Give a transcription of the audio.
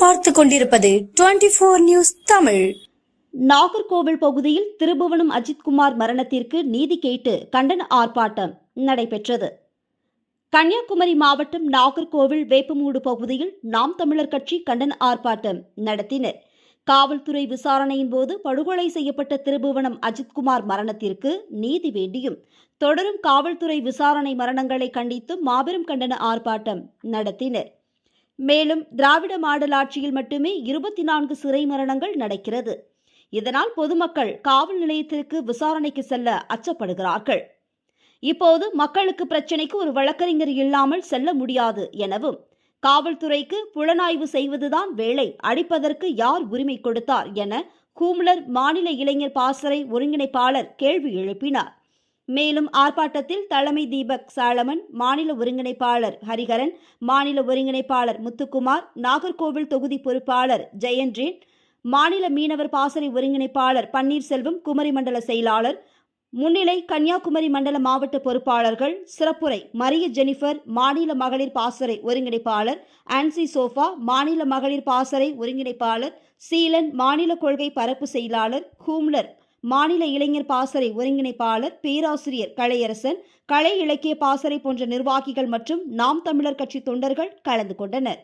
பார்த்து கொண்டிருப்பது twenty four news Tamil. Nagercoil பகுதியில் திருபுவனம் அஜித்குமார் மரணத்திற்கு நீதி கேட்டு கண்டன ஆர்ப்பாட்டம் நடைபெற்றது. கன்னியாகுமரி மாவட்டம் நாகர்கோவில் வேப்பமூடு பகுதியில் நாம் தமிழர் கட்சி கண்டன ஆர்ப்பாட்டம் நடத்தினர். காவல்துறை விசாரணையின் போது படுகொலை செய்யப்பட்ட திருபுவனம் அஜித்குமார் மரணத்திற்கு நீதி வேண்டியும் தொடரும் காவல்துறை விசாரணை மரணங்களை கண்டித்து மாபெரும் கண்டன ஆர்ப்பாட்டம் நடத்தினர். மேலும் திராவிட மாடல் ஆட்சியில் மட்டுமே இருபத்தி நான்கு சிறை மரணங்கள் நடக்கிறது. இதனால் பொதுமக்கள் காவல் நிலையத்திற்கு விசாரணைக்கு செல்ல அச்சப்படுகிறார்கள். இப்போது மக்களுக்கு பிரச்சினைக்கு ஒரு வழக்கறிஞர் இல்லாமல் செல்ல முடியாது எனவும் காவல்துறைக்கு புலனாய்வு செய்வதுதான் வேலை அடிப்பதற்கு யார் உரிமை கொடுத்தார் என கூம்லர் மாநில இளைஞர் பாசறை ஒருங்கிணைப்பாளர் கேள்வி எழுப்பினார். மேலும் ஆர்ப்பாட்டத்தில் தலைமை தீபக் சாலமன் மாநில ஒருங்கிணைப்பாளர் ஹரிஹரன் மாநில ஒருங்கிணைப்பாளர் முத்துக்குமார் நாகர்கோவில் தொகுதி பொறுப்பாளர் ஜெயன்றின் மாநில மீனவர் பாசறை ஒருங்கிணைப்பாளர் பன்னீர்செல்வம் குமரி மண்டல செயலாளர் முன்னிலை கன்னியாகுமரி மண்டல மாவட்ட பொறுப்பாளர்கள் சிறப்புரை மரிய ஜெனிஃபர் மாநில மகளிர் பாசறை ஒருங்கிணைப்பாளர் ஆன்சி சோஃபா மாநில மகளிர் பாசறை ஒருங்கிணைப்பாளர் சீலன் மாநில கொள்கை பரப்பு செயலாளர் ஹூம்லர் மாநில இளைஞர் பாசறை ஒருங்கிணைப்பாளர் பேராசிரியர் கலையரசன் கலை இலக்கிய பாசறை போன்ற நிர்வாகிகள் மற்றும் நாம் தமிழர் கட்சி தொண்டர்கள் கலந்து கொண்டனர்.